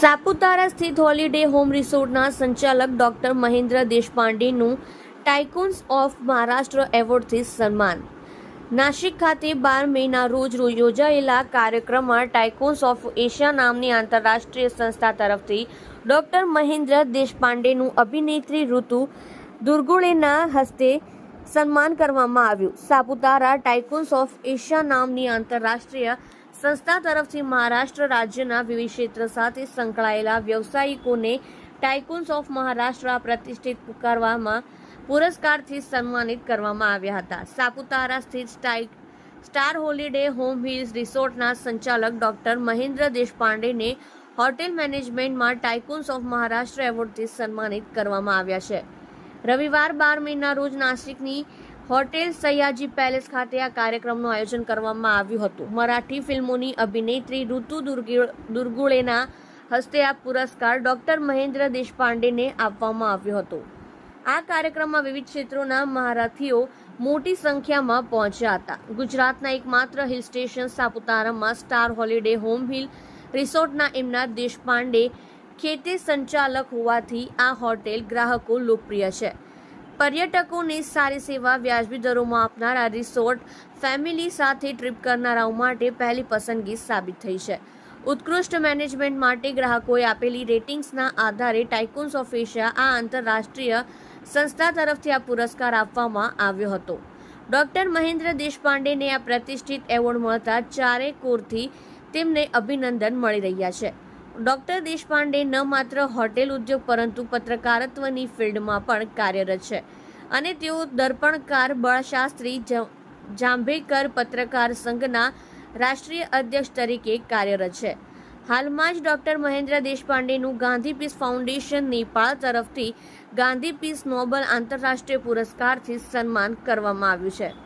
સાપુતારા સ્થિત holiday home રિસોર્ટના સંચાલક ડોક્ટર મહેન્દ્ર દેશપાંડેનું ટાઇકોન્સ ઓફ મહારાષ્ટ્ર એવોર્ડથી સન્માન. નાશિક ખાતે બાર મેના રોજ યોજાયેલા કાર્યક્રમમાં ટાઇકોન્સ ઓફ એશિયા નામની આંતરરાષ્ટ્રીય સંસ્થા તરફથી ડોક્ટર મહેન્દ્ર દેશપાંડેનું અભિનેત્રી ઋતુ દુર્ગુળેના હસ્તે સન્માન કરવામાં આવ્યું. સાપુતારા ટાઇકોન્સ ઓફ એશિયા નામની આંતરરાષ્ટ્રીય સંસ્થા તરફથી મહારાષ્ટ્ર રાજ્યના વિવિધ ક્ષેત્ર સાથે સંકળાયેલા વ્યવસાયિકોને ટાઇકોન્સ ઓફ મહારાષ્ટ્ર પ્રતિષ્ઠિત કરવામાં પુરસ્કારથી સન્માનિત કરવામાં આવ્યા હતા. સાપુતારા સ્થિત સ્ટાઇક, સ્ટાર હોલિડે હોમ હિલ્સ રિસોર્ટના સંચાલક ડોક્ટર મહેન્દ્ર દેશપાંડેને હોટેલ મેનેજમેન્ટમાં ટાઇકુન્સ ઓફ મહારાષ્ટ્ર એવોર્ડથી સન્માનિત કરવામાં આવ્યા છે. રવિવાર બાર મેના રોજ નાસિકની હોટેલ સયાજી પેલેસ ખાતે આ કાર્યક્રમનું આયોજન કરવામાં આવ્યું હતું. મરાઠી ફિલ્મોની અભિનેત્રી ઋતુ દુર્ગી- દુર્ગુળેના હસ્તે આ પુરસ્કાર ડોક્ટર મહેન્દ્ર દેશપાંડેને આપવામાં આવ્યો હતો. આ કાર્યક્રમમાં વિવિધ ક્ષેત્રોના મહારથીઓ મોટી સંખ્યામાં પહોંચ્યા હતા. ગુજરાતના એકમાત્ર હિલ સ્ટેશન સાપુતારામાં સ્ટાર હોલિડે હોમ હિલ રિસોર્ટના એમના દેશપાંડે ખેતે સંચાલક હોવાથી આ હોટેલ ગ્રાહકો લોકપ્રિય છે. પર્યટકોને સારી સેવા વ્યાજબી દરોમાં આપનારા રિસોર્ટ ફેમિલી સાથે ટ્રીપ કરનારાઓ માટે પહેલી પસંદગી સાબિત થઈ છે. ઉત્કૃષ્ટ મેનેજમેન્ટ માટે ગ્રાહકોએ આપેલી રેટિંગ્સના આધારે ટાઇકોન્સ ઓફ એશિયા, આ આંતરરાષ્ટ્રીય સંસ્થા તરફથી આ પુરસ્કાર આપવામાં આવ્યો હતો. ડોક્ટર મહેન્દ્ર દેશપાંડેને આ પ્રતિષ્ઠિત એવોર્ડ મળતા ચારે કોરથી તેમને અભિનંદન મળી રહ્યા છે. ડોક્ટર દેશપાંડે ન માત્ર હોટેલ ઉદ્યોગ પરંતુ પત્રકારત્વની ફિલ્ડમાં પણ કાર્યરત છે. અને તેઓ દર્પણકાર, બળશાસ્ત્રી જાંભેકર પત્રકાર સંઘના રાષ્ટ્રીય અધ્યક્ષ તરીકે કાર્યરત છે. હાલમાં જ ડોક્ટર મહેન્દ્ર દેશપાંડેનું ગાંધી પીસ ફાઉન્ડેશન નેપાળ તરફથી ગાંધી પીસ નોબલ આંતરરાષ્ટ્રીય પુરસ્કારથી સન્માન કરવામાં આવ્યું છે.